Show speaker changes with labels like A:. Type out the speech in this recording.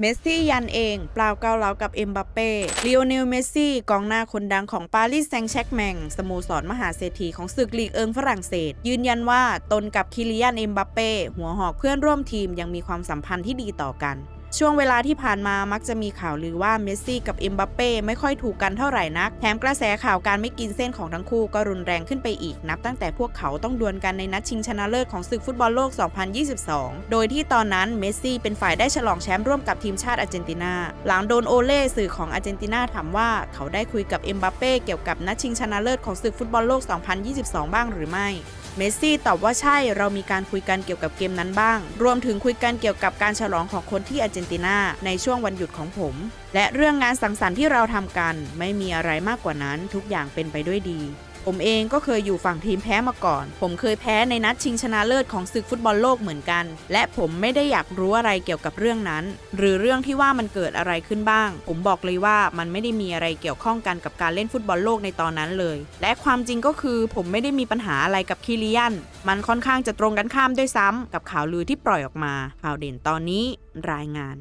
A: เมสซี่ยันเองเปล่าเกาเหลากับเอ็มบัปเป้ลีโอเนลเมสซี่กองหน้าคนดังของปารีสแซงแชกแมงสโมสรมหาเศรษฐีของศึกลีกเอิงฝรั่งเศส ยืนยันว่าตนกับคิริยันเอ็มบัปเป้หัวหอกเพื่อนร่วมทีมยังมีความสัมพันธ์ที่ดีต่อกัน ช่วงเวลาที่ผ่านมามักจะมีข่าวลือว่าเมสซี่กับเอ็มบัปเป้ไม่ค่อยถูกกันเท่าไหร่นัก แถมกระแสข่าวการไม่กินเส้นของทั้งคู่ก็รุนแรงขึ้นไปอีกนับตั้งแต่พวกเขาต้องดวลกันในนัดชิงชนะเลิศของศึกฟุตบอลโลก 2022 โดยที่ตอนนั้นเมสซี่เป็นฝ่ายได้ฉลองแชมป์ร่วมกับทีมชาติอาร์เจนตินา หลังโดนโอเล่สื่อของอาร์เจนตินาถามว่าเขาได้คุยกับเอ็มบัปเป้เกี่ยวกับนัดชิงชนะเลิศของศึกฟุตบอลโลก 2022 บ้างหรือไม่ เมสซี่ตอบว่าใช่เรามีการคุยกันเกี่ยวกับเกมนั้นบ้าง รวมถึงคุยกันเกี่ยวกับการฉลองของคนที่อาร์เจนตินาในช่วงวันหยุดของผม และเรื่องงานสังสรรค์ที่เราทำกัน ไม่มีอะไรมากกว่านั้น ทุกอย่างเป็นไปด้วยดี ผมเองก็เคยอยู่ฝั่งทีมแพ้มาก่อน ผมเคยแพ้ในนัดชิงชนะเลิศของศึกฟุตบอลโลกเหมือนกัน และผมไม่ได้อยากรู้อะไรเกี่ยวกับเรื่องนั้น หรือเรื่องที่ว่ามันเกิดอะไรขึ้นบ้าง ผมบอกเลยว่ามันไม่ได้มีอะไรเกี่ยวข้องกันกับการเล่นฟุตบอลโลกในตอนนั้นเลย และความจริงก็คือผมไม่ได้มีปัญหาอะไรกับคิริยัน มันค่อนข้างจะตรงกันข้ามด้วยซ้ำกับข่าวลือที่ปล่อยออกมาข่าวเด่นตอนนี้รายงาน